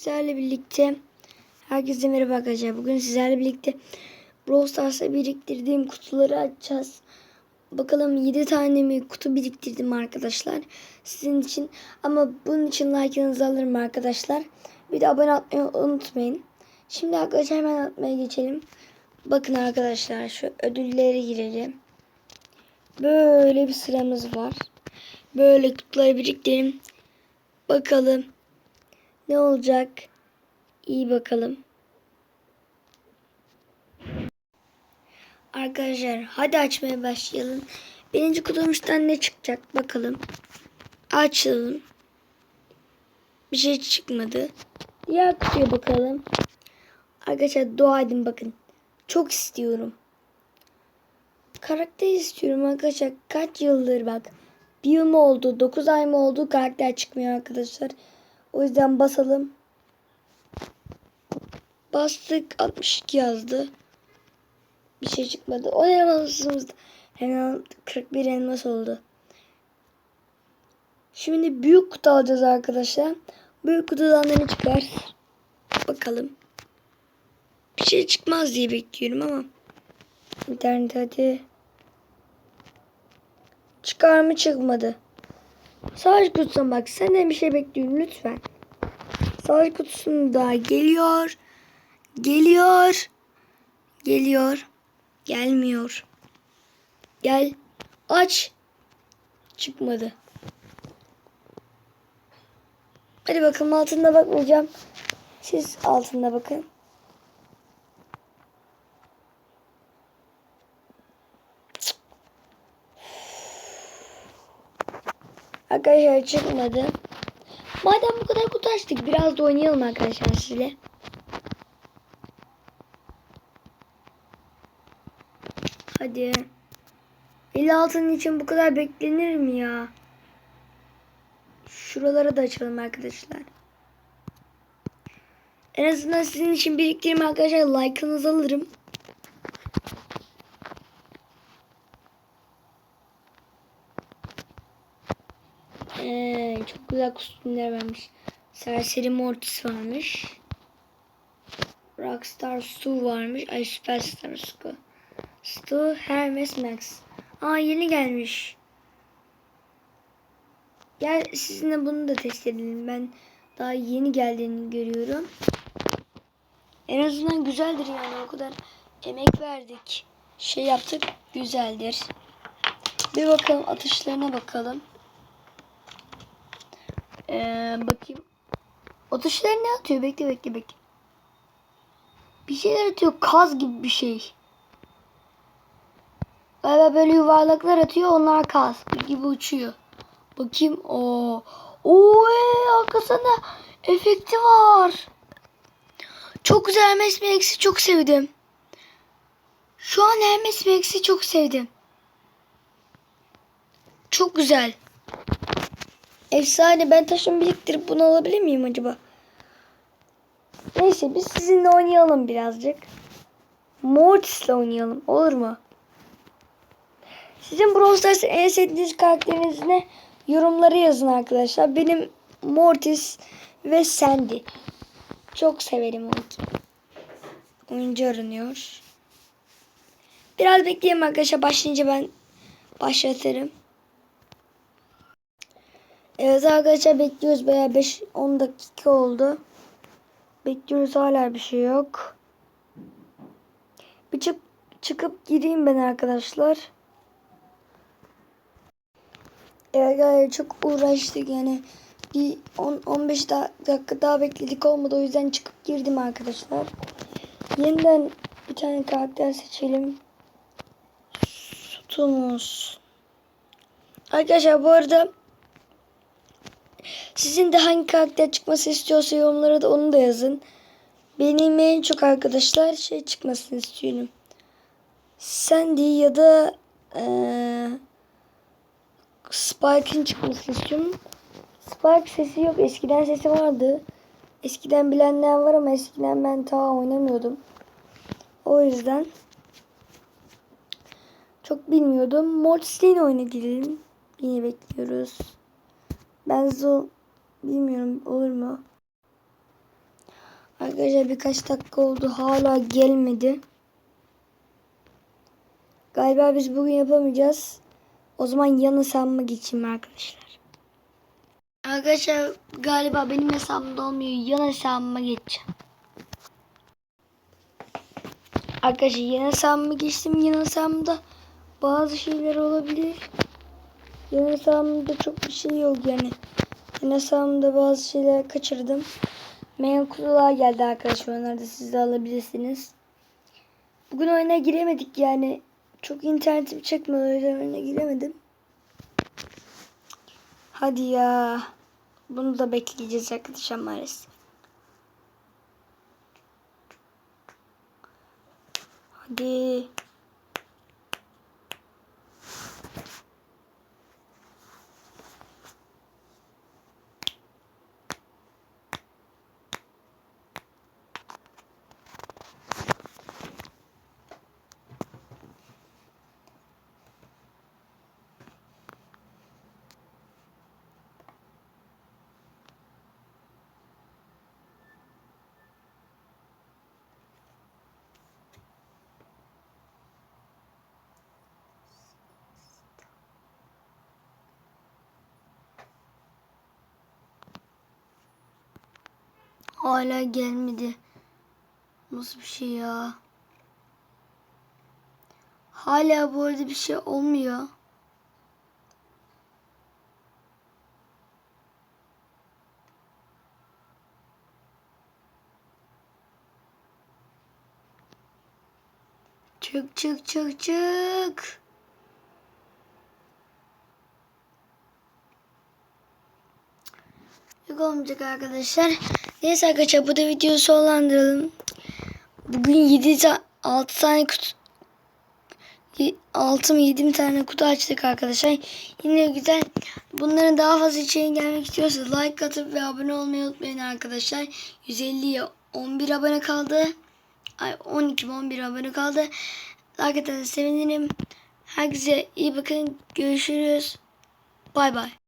Sizlerle birlikte herkese merhaba arkadaşlar. Bugün sizlerle birlikte Brawl Stars'ta biriktirdiğim kutuları açacağız. Bakalım 7 tane mi kutu biriktirdim arkadaşlar. Sizin için ama bunun için like'ınızı alırım arkadaşlar. Bir de abone olmayı unutmayın. Şimdi arkadaşlar hemen atmaya geçelim. Bakın arkadaşlar şu ödüllere girelim. Böyle bir sıramız var. Böyle kutuları biriktirelim. Bakalım ne olacak? İyi bakalım. Arkadaşlar hadi açmaya başlayalım. Birinci kutumuzdan ne çıkacak bakalım. Açalım. Bir şey çıkmadı. Diğer kutuya bakalım. Arkadaşlar dua edin bakın. Çok istiyorum. Karakter istiyorum arkadaşlar. Kaç yıldır bak. Bir yıl mı oldu? 9 ay mı oldu? Karakter çıkmıyor arkadaşlar. O yüzden basalım. Bastık 62 yazdı. Bir şey çıkmadı. O elmasımızda hemen 41 elmas oldu. Şimdi büyük kutu alacağız arkadaşlar. Büyük kutudan da ne çıkar? Bakalım. Bir şey çıkmaz diye bekliyorum ama. İnternet hadi. Çıkar mı çıkmadı. Savaş kutusuna bak. Senden bir şey bekliyorum lütfen. Savaş kutusunda geliyor. Geliyor. Geliyor. Gelmiyor. Gel. Aç. Çıkmadı. Hadi bakalım altında bakmayacağım. Siz altında bakın. Arkadaşlar çıkmadı. Madem bu kadar kutu biraz da oynayalım arkadaşlar sizle. Hadi. 56'nın için bu kadar beklenir mi ya? Şuraları da açalım arkadaşlar. En azından sizin için biriktireyim arkadaşlar. Like'ınızı alırım. Ee, çok güzel kostümler vermiş. Serseri Mortis varmış. Rockstar Stu varmış. Ay Superstar Stu. Stu Hermes Max. Aa yeni gelmiş. Gel sizinle bunu da test edelim. Ben daha yeni geldiğini görüyorum. En azından güzeldir yani o kadar emek verdik. Şey yaptık güzeldir. Bir bakalım atışlarına bakalım. Ee, bakayım. Atışları ne atıyor? Bekle bekle bekle. Bir şeyler atıyor. Kaz gibi bir şey. Galiba böyle yuvarlaklar atıyor. Onlar kaz gibi uçuyor. Bakayım. Oo. Oo, ee, arkasında efekti var. Çok güzel Hermes Max'i çok sevdim. Şu an Hermes Max'i çok sevdim. Çok güzel. Efsane. Ben taşımı biriktirip bunu alabilir miyim acaba? Neyse biz sizinle oynayalım birazcık. Mortis'le oynayalım. Olur mu? Sizin Brawl Stars'ta en sevdiğiniz karakteriniz ne? Yorumlara yazın arkadaşlar. Benim Mortis ve Sandy. Çok severim onu. Oyuncu aranıyor. Biraz bekleyelim arkadaşlar. Başlayınca ben başlatırım. Evet arkadaşlar bekliyoruz. Bayağı 5-10 dakika oldu. Bekliyoruz hala bir şey yok. Bir çık çıkıp gireyim ben arkadaşlar. Evet çok uğraştık yani. Bir 10-15 dakika daha bekledik olmadı. O yüzden çıkıp girdim arkadaşlar. Yeniden bir tane karakter seçelim. Sütumuz. Arkadaşlar bu arada sizin de hangi karakter çıkması istiyorsa yorumlara da onu da yazın. Benim en çok arkadaşlar şey çıkmasını istiyorum. Sandy ya da ee, Spike'ın çıkmasını istiyorum. Spike sesi yok. Eskiden sesi vardı. Eskiden bilenler var ama eskiden ben ta oynamıyordum. O yüzden çok bilmiyordum. Mortis'le oynayabilelim. Yine bekliyoruz. Ben Zul bilmiyorum olur mu? Arkadaşlar birkaç dakika oldu. Hala gelmedi. Galiba biz bugün yapamayacağız. O zaman yan hesabıma geçeyim arkadaşlar. Arkadaşlar galiba benim hesabımda olmuyor. Yan hesabıma geçeceğim. Arkadaşlar yan hesabıma geçtim. Yan hesabımda bazı şeyler olabilir. Yan hesabımda çok bir şey yok yani. Yan hesabımda bazı şeyler kaçırdım. Mail kutular geldi arkadaşlar. Onları da siz de alabilirsiniz. Bugün oyuna giremedik yani. Çok internetim çekmedi. O yüzden oyuna giremedim. Hadi ya. Bunu da bekleyeceğiz arkadaşlar maalesef. Hadi. Hala gelmedi. Nasıl bir şey ya? Hala bu arada bir şey olmuyor. Çık çık çık çık. Yok olmayacak arkadaşlar. Neyse arkadaşlar bu da videoyu sonlandıralım. Bugün 7 ta 6 tane kutu 6 mı 7 mi tane kutu açtık arkadaşlar. Yine güzel. Bunların daha fazla içeriğine gelmek istiyorsanız like atıp ve abone olmayı unutmayın arkadaşlar. 150'ye 11 abone kaldı. Ay 12 mi 11 abone kaldı. Like atarsanız sevinirim. Herkese iyi bakın. Görüşürüz. Bay bay.